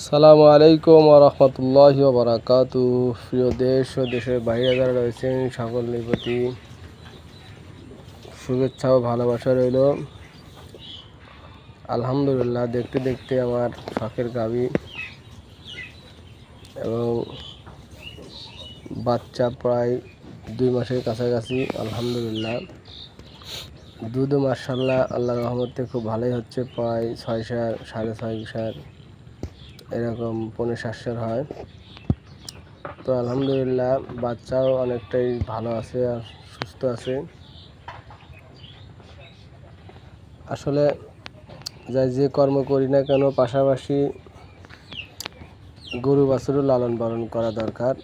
সালামু আলাইকুম রহমতুল্লাহ বারাকাতু প্রিয় দেশ ও দেশের বাইরে যারা রয়েছেন, সকলের প্রতি শুভেচ্ছা ও ভালোবাসা রইল। আলহামদুলিল্লাহ, দেখতে দেখতে আমার শখের গাবি এবং বাচ্চা প্রায় দুই মাসের কাছাকাছি, আলহামদুলিল্লাহ। দুধও মার্শাল্লাহ আল্লাহ রহমতে খুব ভালোই হচ্ছে, প্রায় ছয় সার, সাড়ে ছয় সার এরকম পনেরো সাতশোর হয়। তো আলহামদুলিল্লাহ বাচ্চাও অনেকটাই ভালো আছে আর সুস্থ আছে। আসলে যাই যে কর্ম করি না কেন, পাশাপাশি গরু বাছুরও লালন পালন করা দরকার।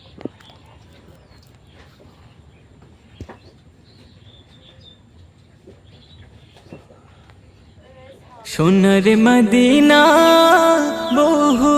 সোনার মদিনা বহু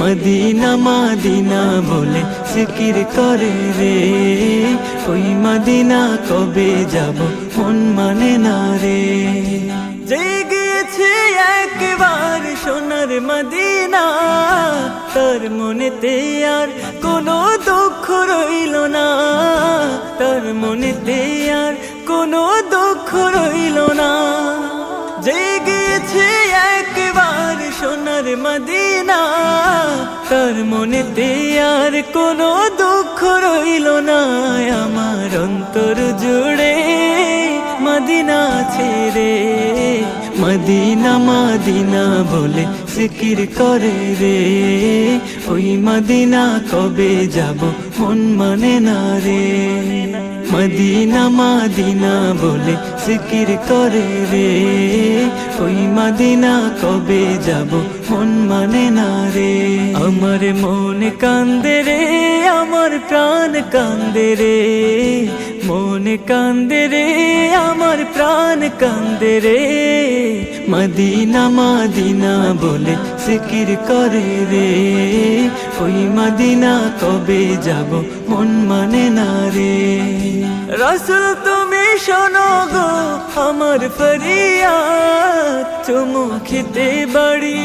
মদিনা, মাদিনা বলে সিকির করে রে। ওই মদিনা কবে যাব মন মানে না রে। জেগেছে একবার সোনার মদিনা, তার মনেতে আর কোনো দুঃখ রইল না। তার মনেতে আর কোনো দুঃখ মদিনা, তার মনেতে আর কোনো দুঃখ রইল না। আমার অন্তর জুড়ে মদিনা ছেড়ে মদিনা মদিনা বলে সিকির করে রে। ওই মদিনা কবে যাব মন মানে না রে। মদিনা মদিনা বলে সিকির করে রে। মদিনা কবে যাব? মন মানে না রে। আমার মন কান্দে রে, আমার প্রাণ কান্দে রে। মন কান্দে রে, আমার প্রাণ কান্দে রে। মদিনা মদিনা বলে সিকির করে রে। ওই মদিনা কবে যাব? মন মানে না রে। রসুল তুমি শোনো আমার ফরিয়া চুমু বাড়ি